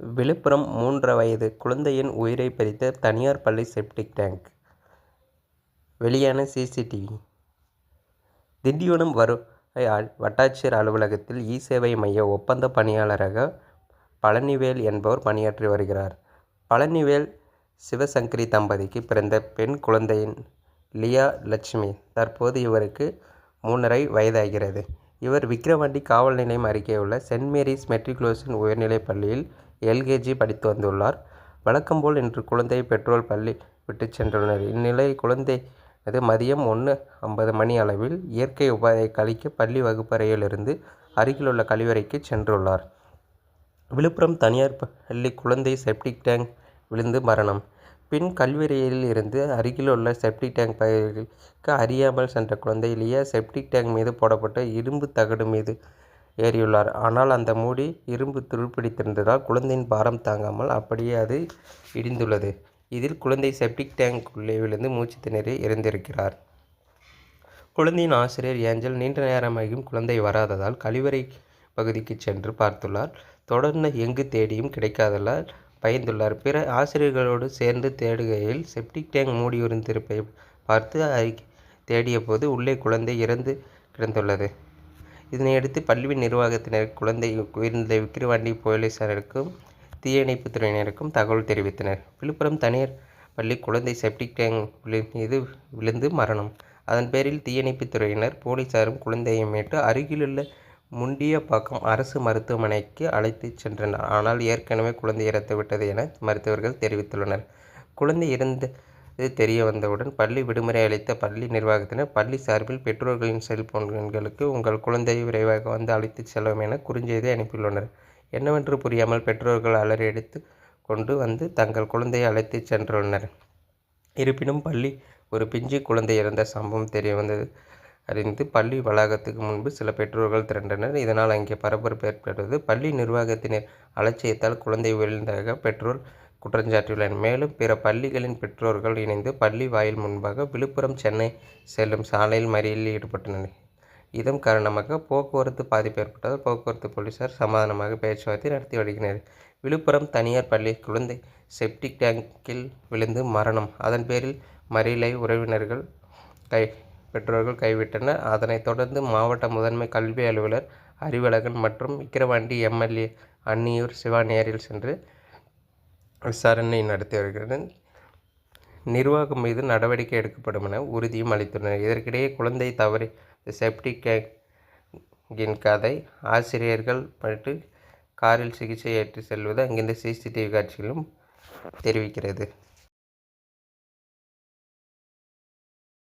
விழுப்புரம் மூன்றரை வயது குழந்தையின் உயிரை பறித்த தனியார் பள்ளி செப்டிக் டேங்க் வெளியான சிசிடிவி திண்டிவனம் வருவாய் வட்டாட்சியர் அலுவலகத்தில் இ சேவை மைய ஒப்பந்த பணியாளராக பழனிவேல் என்பவர் பணியாற்றி வருகிறார். பழனிவேல் சிவசங்கரி தம்பதிக்கு பிறந்த பெண் குழந்தையின் லியா லட்சுமி. தற்போது இவருக்கு மூன்றரை வயதாகிறது. இவர் விக்கிரவாண்டி காவல் நிலையம் அருகே உள்ள சென்ட் மேரிஸ் மெட்ரிகுலேஷன் உயர்நிலைப் பள்ளியில் எல்கேஜி படித்து வந்துள்ளார். வழக்கம் போல் இன்று குழந்தையை பெற்றோர் பள்ளி விட்டுச் சென்றுள்ளனர். இந்நிலையில் அது மதியம் ஒன்று ஐம்பது மணி அளவில் இயற்கை உபாதை கழிக்க பள்ளி வகுப்பறையிலிருந்து அருகிலுள்ள கழிவறைக்கு சென்றுள்ளார். விழுப்புரம் தனியார் பள்ளி குழந்தை செப்டிக் டேங்க் விழுந்து மரணம். பின் கழிவறையில் இருந்து அருகிலுள்ள செப்டிக் டேங்க் பகுதிக்கு அறியாமல் சென்ற குழந்தை லியா செப்டிக் டேங்க் மீது போடப்பட்ட இரும்பு தகடு மீது ஏறியுள்ளார். ஆனால் அந்த மூடி இரும்பு துருப்பிடித்திருந்ததால் குழந்தையின் பாரம் தாங்காமல் அப்படியே அது இடிந்துள்ளது. இதில் குழந்தை செப்டிக் டேங்க்குள்ளே விழுந்து மூச்சு திணறி இறந்திருக்கிறார். குழந்தையின் ஆசிரியர் ஏஞ்சல் நீண்ட நேரமாகியும் குழந்தை வராததால் கழிவறை பகுதிக்கு சென்று பார்த்துள்ளார். தொடர்ந்து எங்கு தேடியும் கிடைக்காததால் பயந்துள்ளார். பிற ஆசிரியர்களோடு சேர்ந்து தேடுகையில் செப்டிக் டேங்க் மூடியிருப்பதை பார்த்து அருகே தேடியபோது உள்ளே குழந்தை இறந்து கிடந்துள்ளது. இதனையடுத்து பள்ளி நிர்வாகத்தினர் குழந்தை உயிர்ந்த விக்கிரவாண்டி போலீசாருக்கும் தீயணைப்பு துறையினருக்கும் தகவல் தெரிவித்தனர். விழுப்புரம் தனியார் பள்ளி குழந்தை செப்டிக் டேங்க் மீது விழுந்து மரணம். அதன் பேரில் தீயணைப்பு துறையினர் போலீசாரும் குழந்தையை மீட்டு அருகிலுள்ள முண்டியப்பாக்கம் அரசு மருத்துவமனைக்கு அழைத்துச் சென்றனர். ஆனால் ஏற்கனவே குழந்தை இறந்து விட்டது என மருத்துவர்கள் தெரிவித்துள்ளனர். குழந்தை இறந்தது தெரியவந்தவுடன் பள்ளி விடுமுறை அளித்த பள்ளி நிர்வாகத்தினர் பள்ளி சார்பில் பெற்றோர்களின் செல்போன்களுக்கு உங்கள் குழந்தையை விரைவாக வந்து அழைத்துச் செல்லவும் என குறுஞ்செய்தி அனுப்பியுள்ளனர். என்னவென்று புரியாமல் பெற்றோர்கள் அலறி எடுத்து கொண்டு வந்து தங்கள் குழந்தையை அழைத்துச் சென்றுள்ளனர். இருப்பினும் பள்ளி ஒரு பிஞ்சு குழந்தை இறந்த சம்பவம் தெரிய வந்தது அறிந்து பள்ளி வளாகத்துக்கு முன்பு சில பெற்றோர்கள் திரண்டனர். இதனால் அங்கே பரபரப்பு ஏற்பட்டது. பள்ளி நிர்வாகத்தினர் அலட்சியத்தால் குழந்தை உயிரிழந்ததாக பெற்றோர் குற்றஞ்சாட்டியுள்ளனர். மேலும் பிற பள்ளிகளின் பெற்றோர்கள் இணைந்து பள்ளி வாயில் முன்பாக விழுப்புரம் சென்னை செல்லும் சாலையில் மறியலில் ஈடுபட்டனர். இதன் காரணமாக போக்குவரத்து பாதிப்பு ஏற்பட்டதால் போக்குவரத்து போலீசார் சமாதானமாக பேச்சுவார்த்தை நடத்தி வருகின்றனர். விழுப்புரம் தனியார் பள்ளி குழந்தை செப்டிக் டேங்கில் விழுந்து மரணம். அதன் பேரில் மறியலை உறவினர்கள் பெற்றோர்கள் கைவிட்டனர். அதனைத் தொடர்ந்து மாவட்ட முதன்மை கல்வி அலுவலர் அறிவழகன் மற்றும் விக்கிரவாண்டி எம்எல்ஏ அன்னியூர் சிவா நேரில் சென்று விசாரணை நடத்தி வருகின்றனர். நிர்வாகம் மீது நடவடிக்கை எடுக்கப்படும் என உறுதியும் அளித்துள்ளனர். இதற்கிடையே குழந்தை தவறி செப்டிக் கேங்கின் கதை ஆசிரியர்கள் பட்டு காரில் சிகிச்சை ஏற்றி செல்வது அங்கிருந்த சிசிடிவி காட்சிகளும் தெரிவிக்கிறது